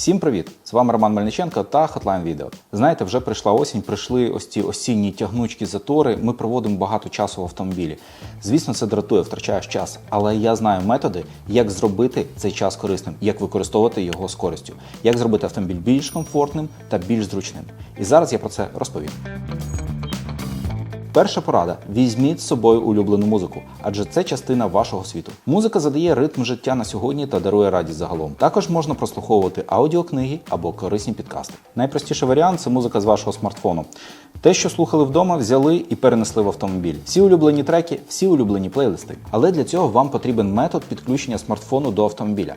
Всім привіт! З вами Роман Мельниченко та Hotline Video. Знаєте, вже прийшла осінь, прийшли ось ці осінні тягнучки затори. Ми проводимо багато часу в автомобілі. Звісно, це дратує, втрачаєш час, але я знаю методи, як зробити цей час корисним, як використовувати його з користю, як зробити автомобіль більш комфортним та більш зручним. І зараз я про це розповім. Перша порада: візьміть з собою улюблену музику, адже це частина вашого світу. Музика задає ритм життя на сьогодні та дарує радість загалом. Також можна прослуховувати аудіокниги або корисні підкасти. Найпростіший варіант це музика з вашого смартфону. Те, що слухали вдома, взяли і перенесли в автомобіль. Всі улюблені треки, всі улюблені плейлисти. Але для цього вам потрібен метод підключення смартфону до автомобіля.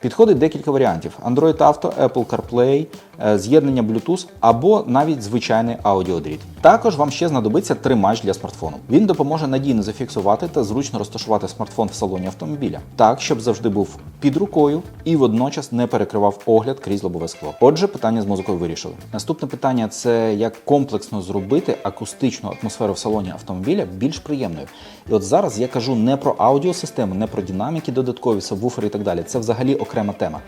Підходить декілька варіантів: Android Auto, Apple CarPlay, е, з'єднання Bluetooth або навіть звичайний аудіодріт. Також вам ще знадобиться тримач для смартфону. Він допоможе надійно зафіксувати та зручно розташувати смартфон в салоні автомобіля, так щоб завжди був під рукою і водночас не перекривав огляд крізь лобове скло. Отже, питання з музикою вирішили. Наступне питання це як комплексно зробити акустичну атмосферу в салоні автомобіля більш приємною. І от зараз я кажу не про аудіосистему, не про динаміки додаткові, сабвуфери і так далі. Це взагалі окрема тема.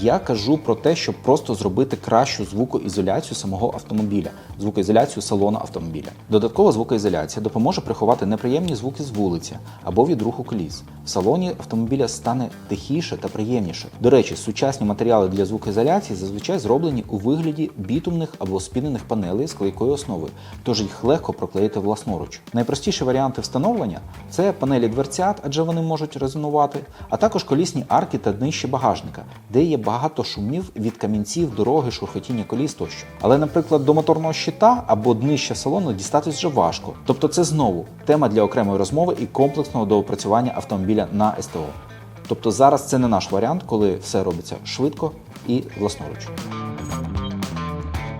Я кажу про те, щоб просто зробити кращу звукоізоляцію самого автомобіля, звукоізоляцію салону автомобіля. Додаткова звукоізоляція допоможе приховати неприємні звуки з вулиці або від руху коліс. В салоні автомобіля стане тихіше та приємніше. До речі, сучасні матеріали для звукоізоляції зазвичай зроблені у вигляді бітумних або спінених панелей з клейкою основою, тож їх легко проклеїти власноруч. Найпростіші варіанти встановлення це панелі дверцят, адже вони можуть резонувати, а також колісні арки та днище багажника, де є багато шумів від камінців, дороги, шурхотіння коліс тощо. Але, наприклад, до моторного щита або днища салону дістатись вже важко. Тобто, це знову тема для окремої розмови і комплексного доопрацювання автомобіля на СТО. Тобто зараз це не наш варіант, коли все робиться швидко і власноруч.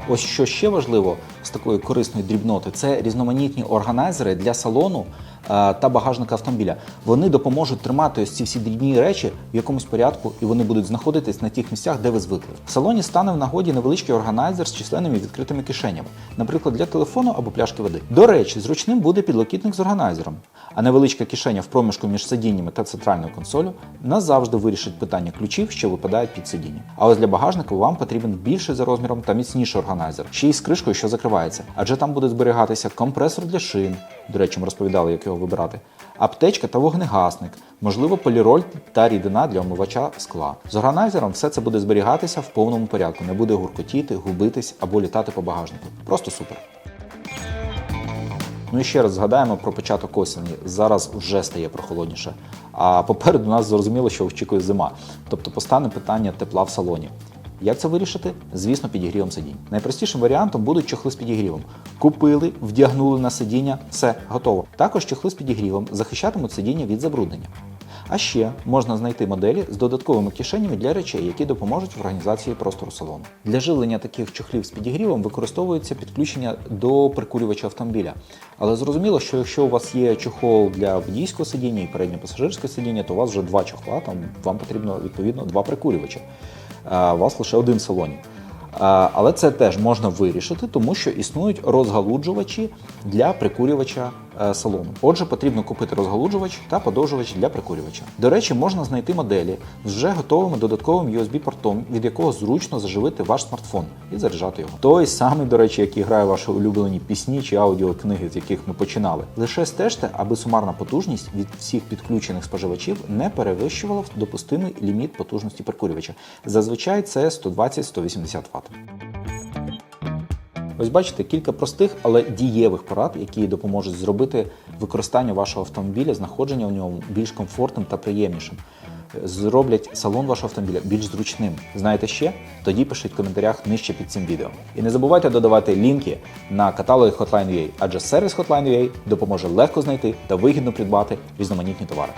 Ось що ще важливо з такої корисної дрібноти, це різноманітні органайзери для салону та багажника автомобіля. Вони допоможуть тримати ось ці всі дрібні речі в якомусь порядку, і вони будуть знаходитись на тих місцях, де ви звикли. В салоні стане в нагоді невеличкий органайзер з численними відкритими кишенями, наприклад, для телефону або пляшки води. До речі, зручним буде підлокітник з органайзером, а невеличка кишеня в проміжку між сидіннями та центральною консолю назавжди вирішить питання ключів, що випадають під сидіння. А ось для багажника вам потрібен більший за розміром та міцніший органайзер, ще й з кришкою, що закривається, адже там буде зберігатися компресор для шин. До речі, ми розповідали, як його вибирати, аптечка та вогнегасник, можливо, поліроль та рідина для омивача скла. З органайзером все це буде зберігатися в повному порядку, не буде гуркотіти, губитись або літати по багажнику. Просто супер. Ну і ще раз згадаємо про початок осені. Зараз вже стає прохолодніше. А попереду нас зрозуміло, що очікує зима. Тобто постане питання тепла в салоні. Як це вирішити? Звісно, підігрівом сидінь. Найпростішим варіантом будуть чохли з підігрівом. Купили, вдягнули на сидіння, все готово. Також чохли з підігрівом захищатимуть сидіння від забруднення. А ще можна знайти моделі з додатковими кишенями для речей, які допоможуть в організації простору салону. Для живлення таких чохлів з підігрівом використовується підключення до прикурювача автомобіля. Але зрозуміло, що якщо у вас є чохол для водійського сидіння і передньопасажирського сидіння, то у вас вже два чохла, там вам потрібно відповідно два прикурювача. У вас лише один салонів. салоні. Але це теж можна вирішити, тому що існують розгалуджувачі для прикурювача е, салону. Отже, потрібно купити розгалуджувач та подовжувач для прикурювача. До речі, можна знайти моделі з вже готовим додатковим USB-портом, від якого зручно заживити ваш смартфон і заряджати його. Той самий, до речі, який грає ваші улюблені пісні чи аудіокниги, з яких ми починали. Лише стежте, аби сумарна потужність від всіх підключених споживачів не перевищувала допустимий ліміт потужності прикурювача. Зазвичай це 120-180 Вт. Ось бачите кілька простих, але дієвих порад, які допоможуть зробити використання вашого автомобіля, знаходження в ньому більш комфортним та приємнішим. Зроблять салон вашого автомобіля більш зручним. Знаєте ще? Тоді пишіть в коментарях нижче під цим відео. І не забувайте додавати лінки на каталоги Hotline.ua, адже сервіс Hotline.ua допоможе легко знайти та вигідно придбати різноманітні товари.